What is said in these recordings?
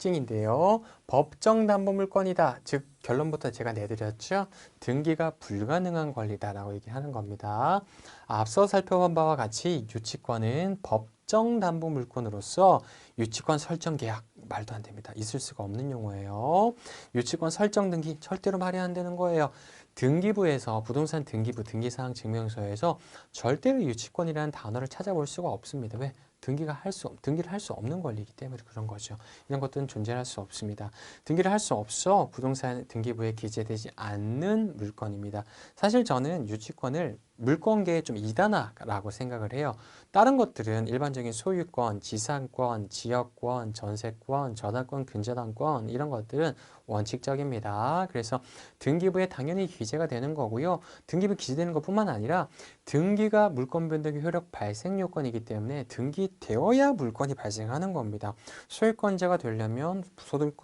특징인데요. 법정 담보 물건이다. 즉 결론부터 제가 내드렸죠. 등기가 불가능한 권리다 라고 얘기하는 겁니다. 앞서 살펴본 바와 같이 유치권은 법정 담보 물건으로서 유치권 설정 계약 말도 안 됩니다. 있을 수가 없는 용어예요. 유치권 설정 등기 절대로 말이 안 되는 거예요. 등기부에서 부동산 등기부 등기사항 증명서에서 절대로 유치권이라는 단어를 찾아볼 수가 없습니다. 왜? 등기가 할 수, 등기를 할 수 없는 권리이기 때문에 그런 거죠. 이런 것들은 존재할 수 없습니다. 등기를 할 수 없어 부동산 등기부에 기재되지 않는 물건입니다. 사실 저는 유치권을 물권계의 좀 이단화라고 생각을 해요. 다른 것들은 일반적인 소유권, 지상권, 지역권, 전세권, 저당권, 근저당권 이런 것들은 원칙적입니다. 그래서 등기부에 당연히 기재가 되는 거고요. 등기부 기재되는 것뿐만 아니라 등기가 물권 변동의 효력 발생 요건이기 때문에 등기되어야 물건이 발생하는 겁니다. 소유권자가 되려면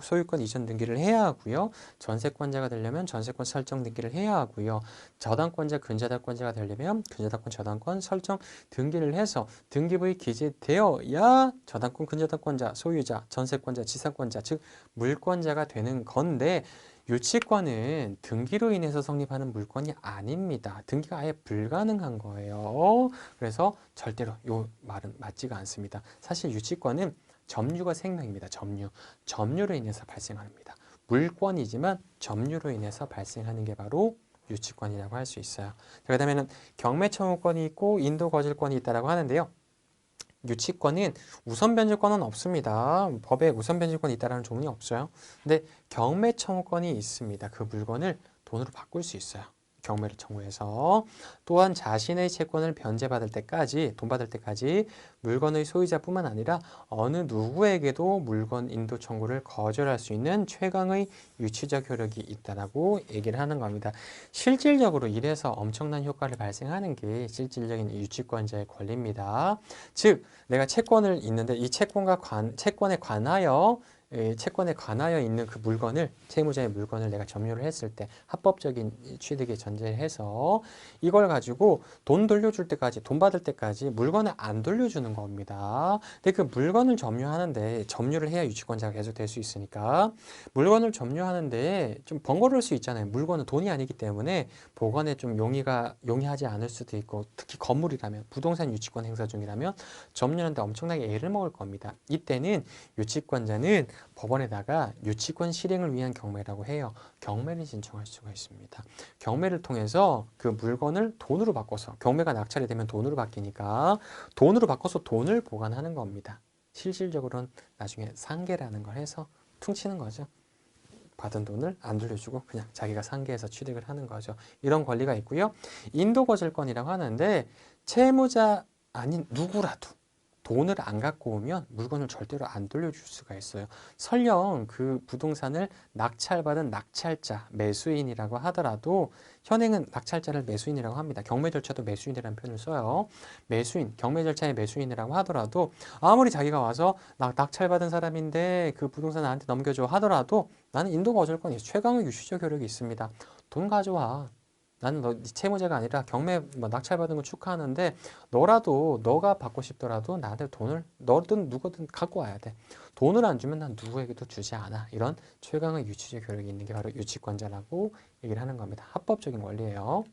소유권 이전 등기를 해야 하고요. 전세권자가 되려면 전세권 설정 등기를 해야 하고요. 저당권자, 근저당권자가 되려면 근저당권, 저당권 설정 등기를 해서 등기부에 기재되어야 저당권, 근저당권자, 소유자, 전세권자, 지상권자, 즉 물권자가 되는 건데 유치권은 등기로 인해서 성립하는 물건이 아닙니다. 등기가 아예 불가능한 거예요. 그래서 절대로 요 말은 맞지가 않습니다. 사실 유치권은 점유가 생명입니다. 점유. 점유로 인해서 발생합니다. 물권이지만 점유로 인해서 발생하는 게 바로 유치권이라고 할 수 있어요. 그 다음에는 경매 청구권이 있고 인도 거절권이 있다라고 하는데요. 유치권은 우선 변제권은 없습니다. 법에 우선 변제권이 있다라는 조문이 없어요. 근데 경매 청구권이 있습니다. 그 물건을 돈으로 바꿀 수 있어요. 경매를 청구해서 또한 자신의 채권을 변제받을 때까지 돈 받을 때까지 물건의 소유자뿐만 아니라 어느 누구에게도 물건 인도 청구를 거절할 수 있는 최강의 유치적 효력이 있다라고 얘기를 하는 겁니다. 실질적으로 이래서 엄청난 효과를 발생하는 게 실질적인 유치권자의 권리입니다. 즉 내가 채권을 있는데 이 채권과 관 채권에 관하여 채권에 관하여 있는 그 물건을 채무자의 물건을 내가 점유를 했을 때 합법적인 취득에 전제해서 이걸 가지고 돈 돌려줄 때까지 돈 받을 때까지 물건을 안 돌려주는 겁니다. 근데 그 물건을 점유하는데 점유를 해야 유치권자가 계속 될 수 있으니까 물건을 점유하는데 좀 번거로울 수 있잖아요. 물건은 돈이 아니기 때문에 보관에 좀 용이가 용이하지 않을 수도 있고 특히 건물이라면 부동산 유치권 행사 중이라면 점유하는데 엄청나게 애를 먹을 겁니다. 이때는 유치권자는 법원에다가 유치권 실행을 위한 경매라고 해요. 경매를 신청할 수가 있습니다. 경매를 통해서 그 물건을 돈으로 바꿔서 경매가 낙찰이 되면 돈으로 바뀌니까 돈으로 바꿔서 돈을 보관하는 겁니다. 실질적으로는 나중에 상계라는 걸 해서 퉁치는 거죠. 받은 돈을 안 돌려주고 그냥 자기가 상계해서 취득을 하는 거죠. 이런 권리가 있고요. 인도 거절권이라고 하는데 채무자 아닌 누구라도 돈을 안 갖고 오면 물건을 절대로 안 돌려줄 수가 있어요. 설령 그 부동산을 낙찰받은 낙찰자, 매수인이라고 하더라도 현행은 낙찰자를 매수인이라고 합니다. 경매 절차도 매수인이라는 표현을 써요. 매수인, 경매 절차의 매수인이라고 하더라도 아무리 자기가 와서 낙, 낙찰받은 사람인데 그 부동산 나한테 넘겨줘 하더라도 나는 인도 거절권이 최강의 유시적 효력이 있습니다. 돈 가져와. 나는 너 채무자가 아니라 경매 뭐 낙찰받은 거 축하하는데 너라도 너가 받고 싶더라도 나한테 돈을 너든 누구든 갖고 와야 돼. 돈을 안 주면 난 누구에게도 주지 않아. 이런 최강의 유치적 효력이 있는 게 바로 유치권자라고 얘기를 하는 겁니다. 합법적인 원리예요.